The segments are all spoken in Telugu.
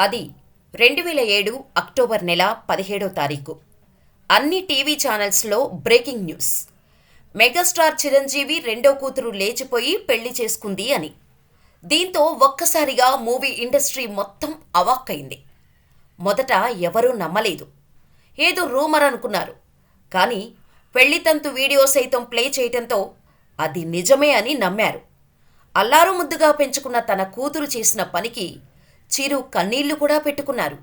అది రెండు వేల ఏడు అక్టోబర్ నెల పదిహేడో తారీఖు. అన్ని టీవీ ఛానల్స్లో బ్రేకింగ్ న్యూస్. మెగాస్టార్ చిరంజీవి రెండో కూతురు లేచిపోయి పెళ్ళి చేసుకుంది అని. దీంతో ఒక్కసారిగా మూవీ ఇండస్ట్రీ మొత్తం అవాక్కైంది. మొదట ఎవరూ నమ్మలేదు. ఏదో రూమర్ అనుకున్నారు. కానీ పెళ్ళితంతు వీడియో సైతం ప్లే చేయటంతో అది నిజమే అని నమ్మారు. అల్లారు ముద్దుగా పెంచుకున్న తన కూతురు చేసిన పనికి చిరు కన్నీళ్ళు కూడా పెట్టుకున్నారు.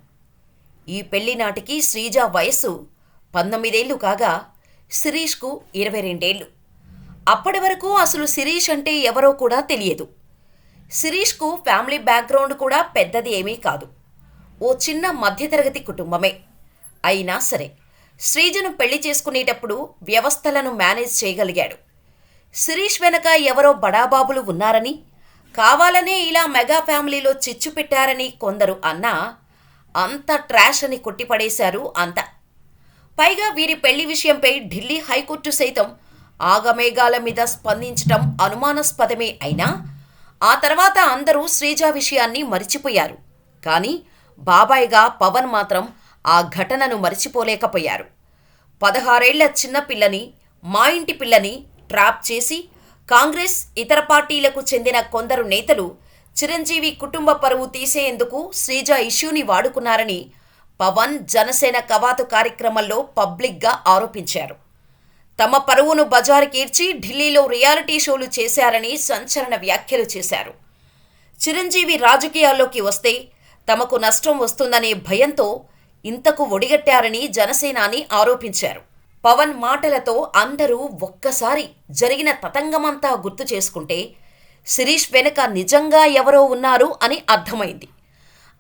ఈ పెళ్ళి నాటికి శ్రీజ వయస్సు పంతొమ్మిదేళ్ళు కాగా శిరీష్కు ఇరవై రెండేళ్ళు. అప్పటి వరకు అసలు శిరీష్ అంటే ఎవరో కూడా తెలియదు. శిరీష్కు ఫ్యామిలీ బ్యాక్గ్రౌండ్ కూడా పెద్దది ఏమీ కాదు. ఓ చిన్న మధ్యతరగతి కుటుంబమే. అయినా సరే శ్రీజను పెళ్ళి చేసుకునేటప్పుడు వ్యవస్థలను మేనేజ్ చేయగలిగాడు. శిరీష్ వెనక ఎవరో బడాబాబులు ఉన్నారని కావాలనే ఇలా మెగా ఫ్యామిలీలో చిచ్చు పెట్టారని కొందరు అన్నా అంత ట్రాష్ అని కొట్టిపడేశారు అంతా. పైగా వీరి పెళ్ళి విషయంపై ఢిల్లీ హైకోర్టు సైతం ఆగమేఘాల మీద స్పందించటం అనుమానాస్పదమే అయినా ఆ తర్వాత అందరూ శ్రీజ విషయాన్ని మరిచిపోయారు. కానీ బాబాయిగా పవన్ మాత్రం ఆ ఘటనను మరిచిపోలేకపోయారు. పదహారేళ్ళ చిన్నపిల్లని మా ఇంటి పిల్లని ట్రాప్ చేసి కాంగ్రెస్ ఇతర పార్టీలకు చెందిన కొందరు నేతలు చిరంజీవి కుటుంబ పరువు తీసేందుకు శ్రీజ ఇష్యూని వాడుకున్నారని పవన్ జనసేన కవాతు కార్యక్రమంలో పబ్లిక్గా ఆరోపించారు. తమ పరువును బజారుకీర్చి ఢిల్లీలో రియాలిటీ షోలు చేశారని సంచలన వ్యాఖ్యలు చేశారు. చిరంజీవి రాజకీయాల్లోకి వస్తే తమకు నష్టం వస్తుందనే భయంతో ఇంతకు ఒడిగట్టారని జనసేనాని ఆరోపించారు. పవన్ మాటలతో అందరూ ఒక్కసారి జరిగిన తతంగమంతా గుర్తు చేసుకుంటే శిరీష్ వెనుక నిజంగా ఎవరో ఉన్నారు అని అర్థమైంది.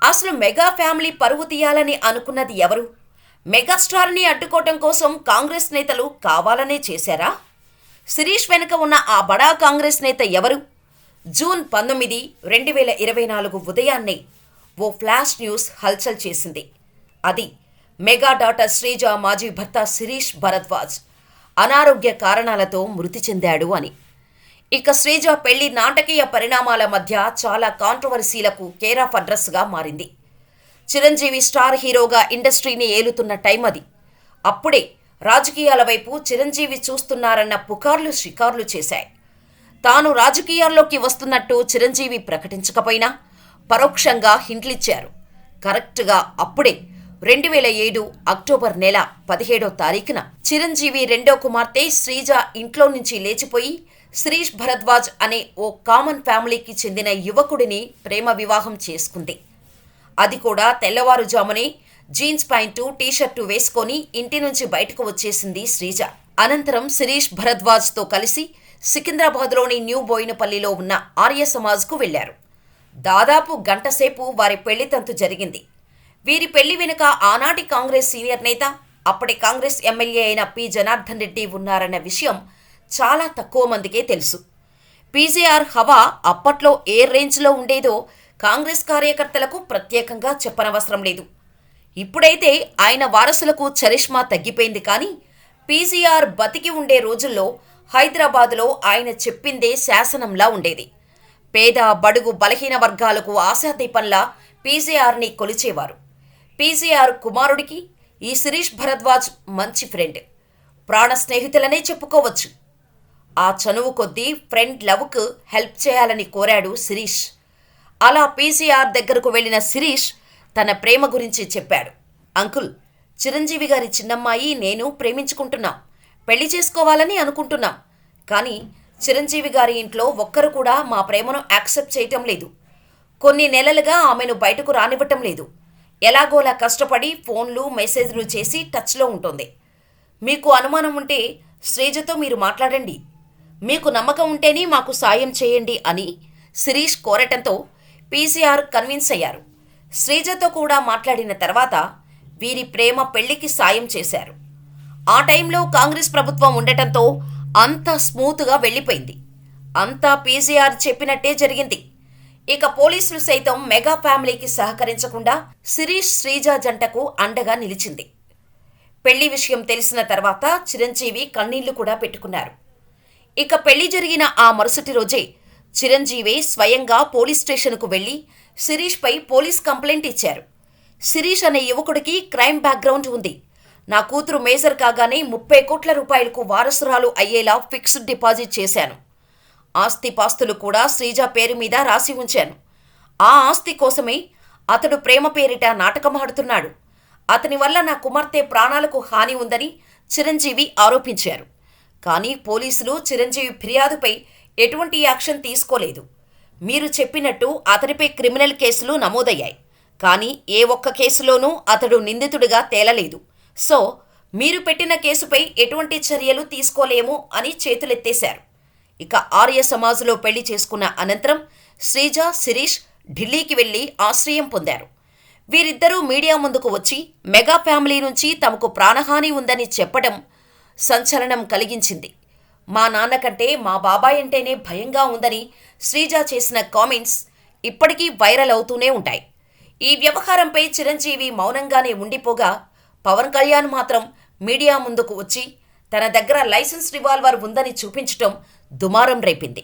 అసలు మెగా ఫ్యామిలీ పరువు తీయాలని అనుకున్నది ఎవరు? మెగాస్టార్ని అడ్డుకోవటం కోసం కాంగ్రెస్ నేతలు కావాలనే చేశారా? శిరీష్ వెనుక ఉన్న ఆ బడా కాంగ్రెస్ నేత ఎవరు? జూన్ పంతొమ్మిది రెండు వేల ఇరవై నాలుగు ఉదయాన్నే ఓ ఫ్లాష్ న్యూస్ హల్చల్ చేసింది. అది మెగా డాటర్ శ్రీజ మాజీ భర్త శిరీష్ భరద్వాజ్ అనారోగ్య కారణాలతో మృతి చెందాడు అని. ఇక శ్రీజ పెళ్ళి నాటకీయ పరిణామాల మధ్య చాలా కాంట్రవర్సీలకు కేర్ ఆఫ్ అడ్రస్గా మారింది. చిరంజీవి స్టార్ హీరోగా ఇండస్ట్రీని ఏలుతున్న టైం అది. అప్పుడే రాజకీయాల వైపు చిరంజీవి చూస్తున్నారన్న పుకార్లు షికార్లు చేశాయి. తాను రాజకీయాల్లోకి వస్తున్నట్టు చిరంజీవి ప్రకటించకపోయినా పరోక్షంగా హింట్లిచ్చారు. కరెక్ట్గా అప్పుడే రెండు వేల ఏడు అక్టోబర్ నెల పదిహేడో తారీఖున చిరంజీవి రెండో కుమార్తె శ్రీజ ఇంట్లో నుంచి లేచిపోయి శ్రీష్ భరద్వాజ్ అనే ఓ కామన్ ఫ్యామిలీకి చెందిన యువకుడిని ప్రేమ వివాహం చేసుకుంది. అది కూడా తెల్లవారుజామునే జీన్స్ ప్యాంటు టీషర్టు వేసుకొని ఇంటి నుంచి బయటకు వచ్చేసింది శ్రీజ. అనంతరం శిరీష్ భరద్వాజ్తో కలిసి సికింద్రాబాద్లోని న్యూ బోయినపల్లిలో ఉన్న ఆర్య సమాజ్కు వెళ్ళారు దాదాపు గంటసేపు వారి పెళ్ళితంతు జరిగింది. వీరి పెళ్ళి వెనుక ఆనాటి కాంగ్రెస్ సీనియర్ నేత అప్పటి కాంగ్రెస్ ఎమ్మెల్యే అయిన పి. జనార్దన్ రెడ్డి ఉన్నారన్న విషయం చాలా తక్కువ మందికే తెలుసు. పీజేఆర్ హవా అప్పట్లో ఏ రేంజ్లో ఉండేదో కాంగ్రెస్ కార్యకర్తలకు ప్రత్యేకంగా చెప్పనవసరం లేదు. ఇప్పుడైతే ఆయన వారసులకు చరిష్మా తగ్గిపోయింది కానీ పీజీఆర్ బతికి ఉండే రోజుల్లో హైదరాబాదులో ఆయన చెప్పిందే శాసనంలా ఉండేది. పేద బడుగు బలహీన వర్గాలకు ఆశాదీపంలా పీజీఆర్ని కొలిచేవారు. పీసీఆర్ కుమారుడికి ఈ శిరీష్ భరద్వాజ్ మంచి ఫ్రెండ్. ప్రాణ స్నేహితులనే చెప్పుకోవచ్చు. ఆ చనువు కొద్దీ ఫ్రెండ్ లవ్కు హెల్ప్ చేయాలని కోరాడు శిరీష్. అలా పీసీఆర్ దగ్గరకు వెళ్ళిన శిరీష్ తన ప్రేమ గురించి చెప్పాడు. అంకుల్ చిరంజీవి గారి చిన్నమ్మాయి నేను ప్రేమించుకుంటున్నాం. పెళ్ళి చేసుకోవాలని అనుకుంటున్నాం. కానీ చిరంజీవి గారి ఇంట్లో ఒక్కరు కూడా మా ప్రేమను యాక్సెప్ట్ చేయటం లేదు. కొన్ని నెలలుగా ఆమెను బయటకు రానివ్వటం లేదు. ఎలాగోలా కష్టపడి ఫోన్లు మెసేజ్లు చేసి టచ్లో ఉంటుంది. మీకు అనుమానం ఉంటే శ్రీజతో మీరు మాట్లాడండి. మీకు నమ్మకం ఉంటేనే మాకు సాయం చేయండి అని శిరీష్ కోరటంతో పీసీఆర్ కన్విన్స్ అయ్యారు. శ్రీజతో కూడా మాట్లాడిన తర్వాత వీరి ప్రేమ పెళ్ళికి సాయం చేశారు. ఆ టైంలో కాంగ్రెస్ ప్రభుత్వం ఉండటంతో అంతా స్మూత్గా వెళ్ళిపోయింది. అంతా పీసీఆర్ చెప్పినట్టే జరిగింది. ఇక పోలీసులు సైతం మెగా ఫ్యామిలీకి సహకరించకుండా శిరీష్ శ్రీజ జంటకు అండగా నిలిచింది. పెళ్ళి విషయం తెలిసిన తర్వాత చిరంజీవి కన్నీళ్ళు కూడా పెట్టుకున్నారు. ఇక పెళ్ళి జరిగిన ఆ మరుసటి రోజే చిరంజీవి స్వయంగా పోలీస్ స్టేషన్కు వెళ్ళి శిరీష్పై పోలీస్ కంప్లైంట్ ఇచ్చారు. శిరీష్ అనే యువకుడికి క్రైమ్ బ్యాక్గ్రౌండ్ ఉంది. నా కూతురు మేజర్ కాగానే ముప్పై కోట్ల రూపాయలకు వారసురాలు అయ్యేలా ఫిక్స్డ్ డిపాజిట్ చేశాను. ఆస్తిపాస్తులు కూడా శ్రీజ పేరు మీద రాసి ఉంచాను. ఆ ఆస్తి కోసమే అతడు ప్రేమ పేరిట నాటకమాడుతున్నాడు. అతని వల్ల నా కుమార్తె ప్రాణాలకు హాని ఉందని చిరంజీవి ఆరోపించారు. కానీ పోలీసులు చిరంజీవి ఫిర్యాదుపై ఎటువంటి యాక్షన్ తీసుకోలేదు. మీరు చెప్పినట్టు అతనిపై క్రిమినల్ కేసులు నమోదయ్యాయి. కానీ ఏ ఒక్క కేసులోనూ అతడు నిందితుడిగా తేలలేదు. సో మీరు పెట్టిన కేసుపై ఎటువంటి చర్యలు తీసుకోలేము అని చేతులెత్తేశారు. ఇక ఆర్య సమాజ్లో పెళ్ళి చేసుకున్న అనంతరం శ్రీజ శిరీష్ ఢిల్లీకి వెళ్ళి ఆశ్రయం పొందారు. వీరిద్దరూ మీడియా ముందుకు వచ్చి మెగా ఫ్యామిలీ నుంచి తమకు ప్రాణహాని ఉందని చెప్పడం సంచలనం కలిగించింది. మా నాన్న కంటే మా బాబాయ్ అంటేనే భయంగా ఉందని శ్రీజ చేసిన కామెంట్స్ ఇప్పటికీ వైరల్ అవుతూనే ఉంటాయి. ఈ వ్యవహారంపై చిరంజీవి మౌనంగానే ఉండిపోగా పవన్ కళ్యాణ్ మాత్రం మీడియా ముందుకు వచ్చి తన దగ్గర లైసెన్స్ రివాల్వర్ ఉందని చూపించటం దుమారం రేపింది.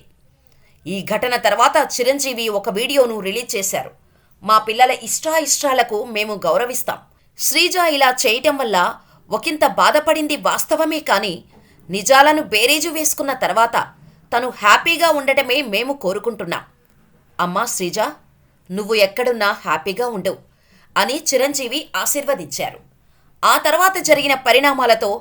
ఈ ఘటన తర్వాత చిరంజీవి ఒక వీడియోను రిలీజ్ చేశారు. మా పిల్లల ఇష్టాయిష్టాలకు మేము గౌరవిస్తాం. శ్రీజ ఇలా చేయటం వల్ల ఒకంత బాధపడింది వాస్తవమే కానీ నిజాలను బేరీజు వేసుకున్న తర్వాత తను హ్యాపీగా ఉండటమే మేము కోరుకుంటున్నాం. అమ్మా శ్రీజ నువ్వు ఎక్కడున్నా హ్యాపీగా ఉండవు అని చిరంజీవి ఆశీర్వదించారు. ఆ తర్వాత జరిగిన పరిణామాలతో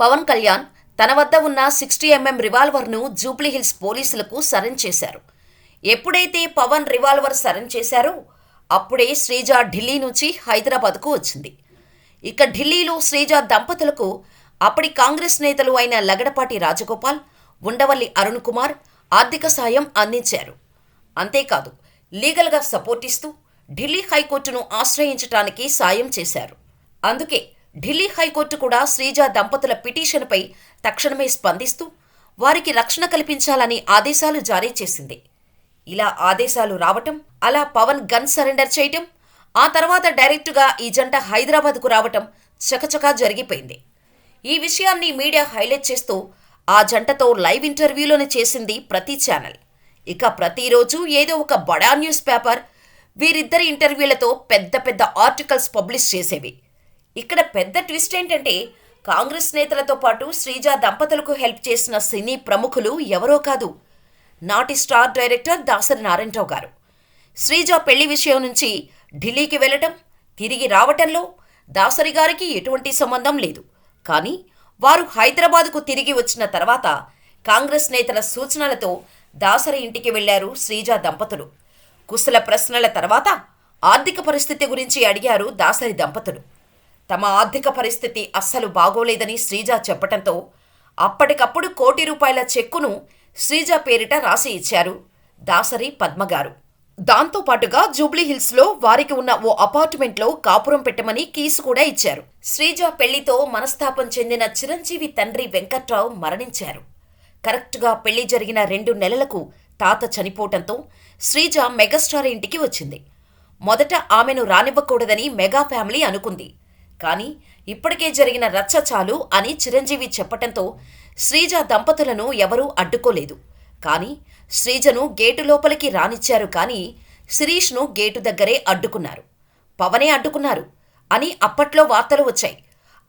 పవన్ కళ్యాణ్ తన వద్ద ఉన్న సిక్స్టీ ఎంఎం రివాల్వర్ను జూబ్లీహిల్స్ పోలీసులకు సరెండ్ చేశారు. ఎప్పుడైతే పవన్ రివాల్వర్ సరెండ్ చేశారో అప్పుడే శ్రీజ ఢిల్లీ నుంచి హైదరాబాద్కు వచ్చింది. ఇక ఢిల్లీలో శ్రీజ దంపతులకు అప్పటి కాంగ్రెస్ నేతలు అయిన లగడపాటి రాజగోపాల్ ఉండవల్లి అరుణ్ కుమార్ ఆర్థిక సాయం అందించారు. అంతేకాదు లీగల్గా సపోర్ట్ ఇస్తూ ఢిల్లీ హైకోర్టును ఆశ్రయించటానికి సాయం చేశారు. అందుకే ఢిల్లీ హైకోర్టు కూడా శ్రీజ దంపతుల పిటిషన్పై తక్షణమే స్పందిస్తూ వారికి రక్షణ కల్పించాలని ఆదేశాలు జారీ చేసింది. ఇలా ఆదేశాలు రావటం అలా పవన్ గన్ సరెండర్ చేయటం ఆ తర్వాత డైరెక్టుగా ఈ జంట హైదరాబాద్కు రావటం చకచకా జరిగిపోయింది. ఈ విషయాన్ని మీడియా హైలైట్ చేస్తూ ఆ జంటతో లైవ్ ఇంటర్వ్యూలోనే చేసింది ప్రతి ఛానల్. ఇక ప్రతిరోజు ఏదో ఒక బడా న్యూస్ పేపర్ వీరిద్దరి ఇంటర్వ్యూలతో పెద్ద పెద్ద ఆర్టికల్స్ పబ్లిష్ చేసేవి. ఇక్కడ పెద్ద ట్విస్ట్ ఏంటంటే కాంగ్రెస్ నేతలతో పాటు శ్రీజ దంపతులకు హెల్ప్ చేసిన సినీ ప్రముఖులు ఎవరో కాదు. నాటి స్టార్ డైరెక్టర్ దాసరి నారాయణరావు గారు. శ్రీజ పెళ్ళి విషయం నుంచి ఢిల్లీకి వెళ్ళటం తిరిగి రావటంలో దాసరి గారికి ఎటువంటి సంబంధం లేదు. కానీ వారు హైదరాబాదుకు తిరిగి వచ్చిన తర్వాత కాంగ్రెస్ నేతల సూచనలతో దాసరి ఇంటికి వెళ్ళారు శ్రీజ దంపతులు. కుశల ప్రశ్నల తర్వాత ఆర్థిక పరిస్థితి గురించి అడిగారు దాసరి దంపతులు. తమ ఆర్థిక పరిస్థితి అస్సలు బాగోలేదని శ్రీజ చెప్పటంతో అప్పటికప్పుడు కోటి రూపాయల చెక్కును శ్రీజ పేరిట రాసి ఇచ్చారు దాసరి పద్మగారు. దాంతో పాటుగా జూబ్లీహిల్స్లో వారికి ఉన్న ఓ అపార్ట్మెంట్లో కాపురం పెట్టమని కీసు కూడా ఇచ్చారు. శ్రీజ పెళ్ళితో మనస్తాపం చెందిన చిరంజీవి తండ్రి వెంకట్రావు మరణించారు. కరెక్ట్గా పెళ్ళి జరిగిన రెండు నెలలకు తాత చనిపోవటంతో శ్రీజ మెగాస్టార్ ఇంటికి వచ్చింది. మొదట ఆమెను రానివ్వకూడదని మెగా ఫ్యామిలీ అనుకుంది. కానీ ఇప్పటికే జరిగిన రచ్చ చాలు అని చిరంజీవి చెప్పటంతో శ్రీజ దంపతులను ఎవరూ అడ్డుకోలేదు. కానీ శ్రీజను గేటు లోపలికి రానిచ్చారు కానీ శిరీష్ను గేటు దగ్గరే అడ్డుకున్నారు. పవనే అడ్డుకున్నారు అని అప్పట్లో వార్తలు వచ్చాయి.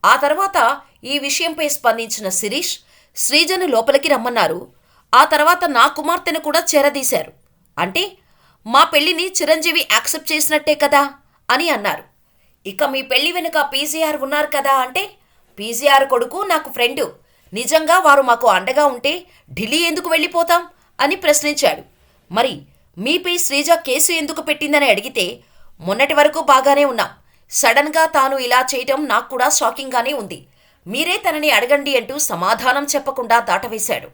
ఆ తర్వాత ఈ విషయంపై స్పందించిన శిరీష్ శ్రీజను లోపలికి రమ్మన్నారు. ఆ తర్వాత నా కుమార్తెను కూడా చేరదీశారు. అంటే మా పెళ్ళిని చిరంజీవి యాక్సెప్ట్ చేసినట్టే కదా అని అన్నారు. ఇక మీ పెళ్ళి వెనుక పీసీఆర్ ఉన్నారు కదా అంటే పీసీఆర్ కొడుకు నాకు ఫ్రెండు. నిజంగా వారు మాకు అండగా ఉంటే ఢిల్లీ ఎందుకు వెళ్ళిపోతాం? అని ప్రశ్నించాడు. మరి మీపై శ్రీజ కేసు ఎందుకు పెట్టిందని అడిగితే మొన్నటి వరకు బాగానే ఉన్నాం. సడన్గా తాను ఇలా చేయటం నాకు కూడా షాకింగ్గానే ఉంది. మీరే తనని అడగండి అంటూ సమాధానం చెప్పకుండా దాటవేశాడు.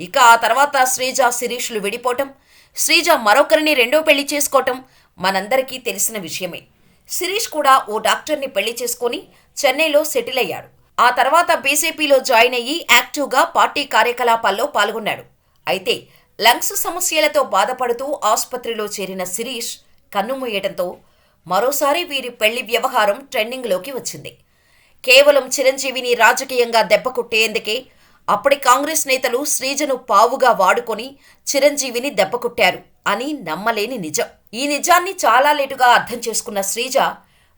ఇక ఆ తర్వాత శ్రీజ శిరీష్లు విడిపోవటం శ్రీజ మరొకరిని రెండో పెళ్ళి చేసుకోవటం మనందరికీ తెలిసిన విషయమే. శిరీష్ కూడా ఓ డాక్టర్ని పెళ్ళి చేసుకొని చెన్నైలో సెటిల్ అయ్యాడు. ఆ తర్వాత బీజేపీలో జాయిన్ అయ్యి యాక్టివ్గా పార్టీ కార్యకలాపాల్లో పాల్గొన్నాడు. అయితే లంగ్స్ సమస్యలతో బాధపడుతూ ఆసుపత్రిలో చేరిన శిరీష్ కన్నుమూయటంతో మరోసారి వీరి పెళ్ళి వ్యవహారం ట్రెండింగ్లోకి వచ్చింది. కేవలం చిరంజీవిని రాజకీయంగా దెబ్బకొట్టేందుకే అప్పటి కాంగ్రెస్ నేతలు శ్రీజను పావుగా వాడుకొని చిరంజీవిని దెబ్బకొట్టారు అని నమ్మలేని నిజం. ఈ నిజాన్ని చాలా లేటుగా అర్థం చేసుకున్న శ్రీజ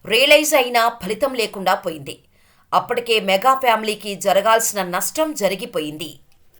రియలైజ్ అయినా ఫలితం లేకుండా పోయింది. అప్పటికే మెగా ఫ్యామిలీకి జరగాల్సిన నష్టం జరిగిపోయింది.